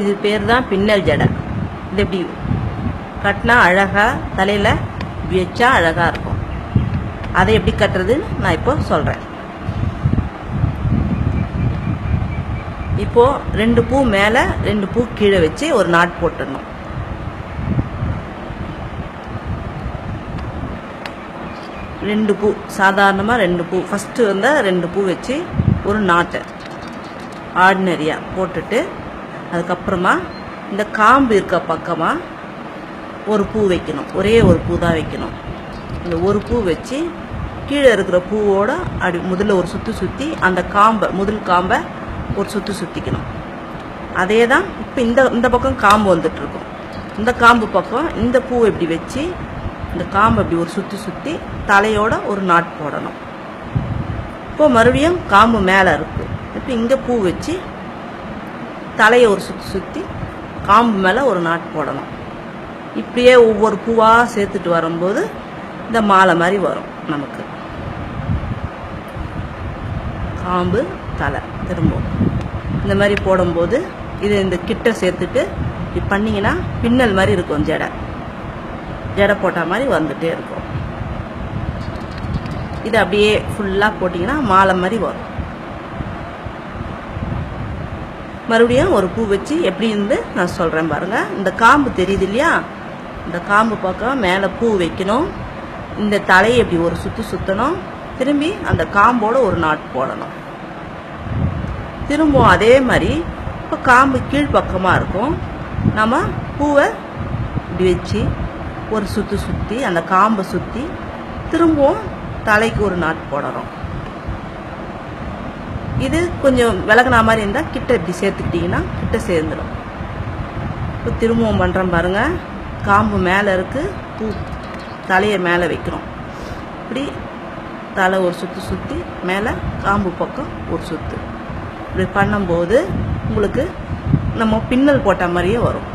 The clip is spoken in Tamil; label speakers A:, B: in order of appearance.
A: இது பேர் தான் பின்னல் ஜடை. இது எப்படி? கட்டினா அழகாக தலையில் வச்சா அழகாக இருக்கும். அதை எப்படி கட்டுறதுன்னு நான் இப்போ சொல்கிறேன் இப்போது ரெண்டு பூ மேலே ரெண்டு பூ கீழே வச்சு ஒரு நாட் போட்டுடணும். ரெண்டு பூ சாதாரணமாக ரெண்டு பூ. ஃபஸ்ட்டு வந்து ரெண்டு பூ வச்சு ஒரு நாட்டை ஆர்டினரியாக போட்டுட்டு அதுக்கப்புறமா இந்த காம்பு இருக்க பக்கமாக ஒரு பூ வைக்கணும். ஒரே ஒரு பூ தான் வைக்கணும். இந்த ஒரு பூ வச்சு கீழே இருக்கிற பூவோட அப்படி முதல்ல ஒரு சுற்றி சுற்றி அந்த காம்பை முதல் காம்பை ஒரு சுற்றி சுற்றிக்கணும் அதே தான் இப்போ இந்த இந்த பக்கம் காம்பு வந்துட்டுருக்கும். இந்த காம்பு பக்கம் இந்த பூவை இப்படி வச்சு இந்த காம்பை இப்படி ஒரு சுற்றி சுற்றி தலையோட ஒரு நாட் போடணும். இப்போ மறுபடியும் காம்பு மேலே இருக்குது இப்போ இங்கே பூ வச்சு தலையை ஒரு சுற்றி சுற்றி காம்பு மேலே ஒரு நாட் போடணும். இப்படியே ஒவ்வொரு பூவாக சேர்த்துட்டு வரும்போது இந்த மாலை மாதிரி வரும் நமக்கு. காம்பு தலை திரும்பவும். இந்த மாதிரி போடும்போது இது இந்த கிட்ட சேர்த்துட்டு இப்படி பண்ணிங்கன்னா பின்னல் மாதிரி இருக்கும் ஜடை. ஜடை போட்ட மாதிரி வந்துகிட்டே இருக்கும். இது அப்படியே ஃபுல்லாக போட்டிங்கன்னா மாலை மாதிரி வரும். மறுபடியும் ஒரு பூ வச்சு எப்படி இருந்து நான் சொல்கிறேன் பாருங்கள் இந்த காம்பு தெரியுது இல்லையா? இந்த காம்பு பக்கம் மேலே பூ வைக்கணும். இந்த தலையை இப்படி ஒரு சுற்று சுற்றணும் திரும்பி அந்த காம்போட ஒரு நாட் போடணும். திரும்பவும் அதே மாதிரி இப்போ காம்பு கீழ்ப்பக்கமாக இருக்கும். நம்ம பூவை இப்படி வச்சு ஒரு சுற்று சுற்றி அந்த காம்பை சுற்றி திரும்பவும் தலைக்கு ஒரு நாட் போடணும். இது கொஞ்சம் விலகுனா மாதிரி இருந்தால் கிட்ட இப்படி சேர்த்துக்கிட்டிங்கன்னா கிட்ட சேர்ந்துடும் இப்போ திரும்பவும் பண்ணுறோம் பாருங்கள் காம்பு மேலே இருக்குது பூ தலையை மேலே வைக்கிறோம். இப்படி தலை ஒரு சுற்று சுற்றி மேலே காம்பு பக்கம் ஒரு சுற்று இப்படி பண்ணும்போது உங்களுக்கு நம்ம பின்னல் போட்ட மாதிரியே வரும்.